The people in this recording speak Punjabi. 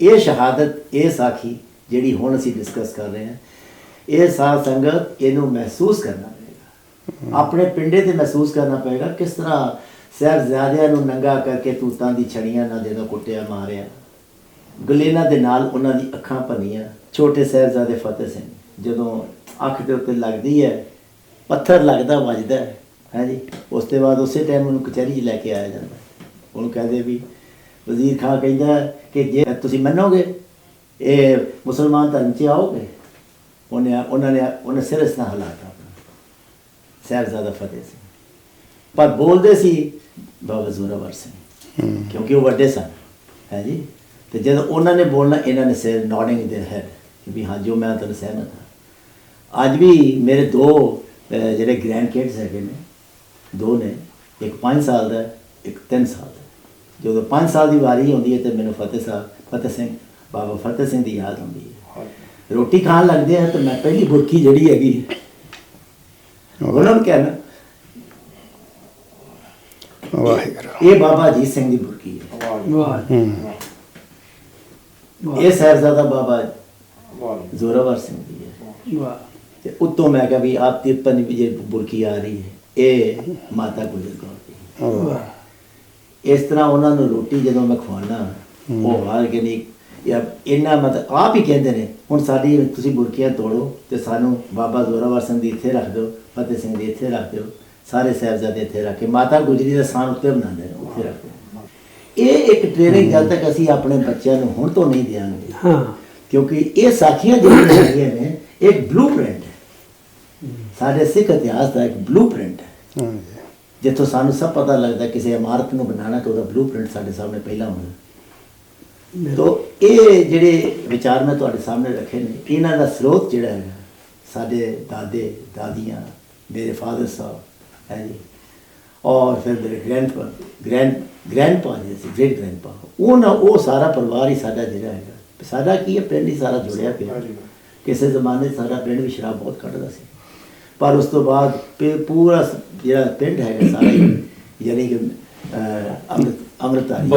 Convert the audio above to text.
ਇਹ ਸ਼ਹਾਦਤ ਇਹ ਸਾਖੀ ਜਿਹੜੀ ਹੁਣ ਅਸੀਂ ਡਿਸਕਸ ਕਰ ਰਹੇ ਹਾਂ ਇਹ ਸਾਧ ਸੰਗਤ ਇਹਨੂੰ ਮਹਿਸੂਸ ਕਰਨਾ ਪਏਗਾ। ਆਪਣੇ ਪਿੰਡੇ ਤੇ ਮਹਿਸੂਸ ਕਰਨਾ ਪਏਗਾ ਕਿਸ ਤਰ੍ਹਾਂ ਸਾਹਿਬਜ਼ਾਦਿਆਂ ਨੂੰ ਨੰਗਾ ਕਰਕੇ ਤੂਤਾਂ ਦੀ ਛੜੀਆਂ ਨਾਲ ਜਦੋਂ ਕੁੱਟਿਆ ਮਾਰਿਆ। ਗਲੇਨਾ ਦੇ ਨਾਲ ਉਹਨਾਂ ਦੀ ਅੱਖਾਂ ਭੰਨੀਆਂ। ਛੋਟੇ ਸਾਹਿਬਜ਼ਾਦੇ ਫਤਿਹ ਸਿੰਘ ਜਦੋਂ ਅੱਖ ਦੇ ਉੱਤੇ ਲੱਗਦੀ ਹੈ ਪੱਥਰ ਲੱਗਦਾ ਵੱਜਦਾ ਹੈ ਜੀ? ਉਸ ਤੋਂ ਬਾਅਦ ਉਸੇ ਟਾਈਮ ਉਹਨੂੰ ਕਚਹਿਰੀ 'ਚ ਲੈ ਕੇ ਆਇਆ ਜਾਂਦਾ। ਉਹਨੂੰ ਕਹਦੇ ਵੀ ਵਜ਼ੀਰ ਖਾਨ ਕਹਿੰਦਾ ਹੈ ਕਿ ਜੇ ਤੁਸੀਂ ਮੰਨੋਗੇ ਇਹ ਮੁਸਲਮਾਨ ਧਰਮ 'ਚ ਆਓਗੇ ਉਹਨੇ ਉਹਨਾਂ ਨੇ ਉਹਨੇ ਸਿਰ ਇਸ ਨਾਲ ਹਿਲਾਤਾ ਸਾਹਿਬਜ਼ਾਦਾ ਫਤਿਹ ਸਿੰਘ। ਪਰ ਬੋਲਦੇ ਸੀ ਬਾਬਾ ਜ਼ੋਰਾਵਰ ਸਿੰਘ ਕਿਉਂਕਿ ਉਹ ਵੱਡੇ ਸਨ ਹੈ ਜੀ? ਤੇ ਜਦੋਂ ਉਹਨਾਂ ਨੇ ਬੋਲਣਾ ਇਹਨਾਂ ਨੇ ਸਿਰ ਨੋਡਿੰਗ ਦੇ ਹੈਡ ਕਿ ਵੀ ਹਾਂ ਜੋ ਮੈਂ ਤੁਹਾਨੂੰ ਸਹਿਮਤ ਹਾਂ। ਅੱਜ ਵੀ ਮੇਰੇ ਦੋ ਜਿਹੜੇ ਗ੍ਰੈਂਡ ਕਿਡਸ ਹੈਗੇ ਨੇ ਦੋ ਨੇ ਇੱਕ 5 ਸਾਲ ਦਾ ਹੈ, ਇੱਕ 3 ਸਾਲ ਦਾ। ਹੈ। ਜਦੋਂ 5 ਸਾਲ ਦੀ ਵਾਰੀ ਹੁੰਦੀ ਹੈ ਤੇ ਮੈਨੂੰ ਫਤਿਹ ਸਾਹਿਬ ਫਤਿਹ ਸਿੰਘ ਬਾਬਾ ਫਤਿਹ ਸਿੰਘ ਦੀ ਯਾਦ ਆਉਂਦੀ ਹੈ। ਰੋਟੀ ਖਾਣ ਲੱਗਦੇ ਆ ਤਾਂ ਮੈਂ ਪਹਿਲੀ ਬੁਰਕੀ ਜਿਹੜੀ ਹੈਗੀ ਉਹਨਾਂ ਨੂੰ ਕਹਿਣਾ ਵਾਹਿਗੁਰੂ। ਇਹ ਬਾਬਾ ਅਜੀਤ ਸਿੰਘ ਦੀ ਬੁਰਕੀ ਹੈ। ਵਾਹ ਇਹ ਸਾਹਿਬਜ਼ਾਦਾ ਬਾਬਾ ਜ਼ੋਰਾਵਰ ਸਿੰਘ ਦੀ ਹੈ। ਵਾਹ। ਤੇ ਉਤੋਂ ਮੈਂ ਕਿਹਾ ਵੀ ਆਪ ਤਿਰਪਨ ਵੀ ਜੇ ਬੁਰਕੀ ਆ ਰਹੀ ਹੈ ਇਹ ਮਾਤਾ ਗੁਜਰ ਕੌਰ ਦੀ ਵਾਹ। ਇਸ ਤਰ੍ਹਾਂ ਉਹਨਾਂ ਨੂੰ ਰੋਟੀ ਜਦੋਂ ਮੈਂ ਖਵਾਉਣਾ ਉਹ ਹਾਰ ਕੇ ਨਹੀਂ ਯਾ ਇੰਨਾ ਮਤਲਬ ਆਪ ਹੀ ਕਹਿੰਦੇ ਨੇ ਹੁਣ ਸਾਡੀ ਤੁਸੀਂ ਬੁਰਕੀਆਂ ਤੋੜੋ ਤੇ ਸਾਨੂੰ ਬਾਬਾ ਜ਼ੋਰਾਵਰ ਸਿੰਘ ਦੀ ਇੱਥੇ ਰੱਖ ਦਿਓ ਫਤਿਹ ਸਿੰਘ ਦੀ ਇੱਥੇ ਰੱਖ ਦਿਓ ਸਾਰੇ ਸਾਹਿਬਜ਼ਾਦੇ ਇੱਥੇ ਰੱਖ ਕੇ ਮਾਤਾ ਗੁਜਰੀ ਦਾ ਸਾਨ ਉੱਤੇ ਬਣਾਉਂਦੇ ਨੇ ਉੱਥੇ ਰੱਖ ਦਿਓ। ਇਹ ਇੱਕ ਟ੍ਰੇਨਿੰਗ ਜਦ ਤੱਕ ਅਸੀਂ ਆਪਣੇ ਬੱਚਿਆਂ ਨੂੰ ਹੁਣ ਤੋਂ ਨਹੀਂ ਦਿਆਂਗੇ ਹਾਂ। ਕਿਉਂਕਿ ਇਹ ਸਾਖੀਆਂ ਜਿਹੜੀਆਂ ਹੈਗੀਆਂ ਨੇ ਇੱਕ ਬਲੂਪ੍ਰਿੰਟ ਹੈ। ਸਾਡੇ ਸਿੱਖ ਇਤਿਹਾਸ ਦਾ ਇੱਕ ਬਲੂਪ੍ਰਿੰਟ ਹੈ। ਜਿੱਥੋਂ ਸਾਨੂੰ ਸਭ ਪਤਾ ਲੱਗਦਾ ਕਿਸੇ ਇਮਾਰਤ ਨੂੰ ਬਣਾਉਣਾ ਤਾਂ ਉਹਦਾ ਬਲੂਪ੍ਰਿੰਟ ਸਾਡੇ ਸਾਹਮਣੇ ਪਹਿਲਾਂ ਹੁੰਦਾ ਤੋ ਇਹ ਜਿਹੜੇ ਵਿਚਾਰ ਮੈਂ ਤੁਹਾਡੇ ਸਾਹਮਣੇ ਰੱਖੇ ਨੇ ਇਹਨਾਂ ਦਾ ਸਰੋਤ ਜਿਹੜਾ ਹੈ ਸਾਡੇ ਦਾਦੇ ਦਾਦੀਆਂ ਮੇਰੇ ਫਾਦਰ ਸਾਹਿਬ ਹੈ ਜੀ। ਔਰ ਫਿਰ ਮੇਰੇ ਗ੍ਰੈਂਡਪਾ ਗ੍ਰੈਂਡ ਗ੍ਰੈਂਡਪਾ ਜੀ ਸੀ ਗ੍ਰੇਟ ਗ੍ਰੈਂਡਪਾ ਉਹ ਨਾ ਉਹ ਸਾਰਾ ਪਰਿਵਾਰ ਹੀ ਸਾਡਾ ਜਿਹੜਾ ਹੈਗਾ। ਸਾਡਾ ਕੀ ਹੈ ਪਿੰਡ ਹੀ ਸਾਰਾ ਜੁੜਿਆ ਪਿਆ। ਕਿਸੇ ਜ਼ਮਾਨੇ ਸਾਡਾ ਪਿੰਡ ਵੀ ਸ਼ਰਾਬ ਬਹੁਤ ਕੱਢਦਾ ਸੀ। ਪਰ ਉਸ ਤੋਂ ਬਾਅਦ ਪੇ- ਪੂਰਾ ਜਿਹੜਾ ਪਿੰਡ ਹੈਗਾ ਸਾਰਾ ਯਾਨੀ ਕਿ ਅੰਮ੍ਰਿਤ ਅੰਮ੍ਰਿਤਧਾਰੀ।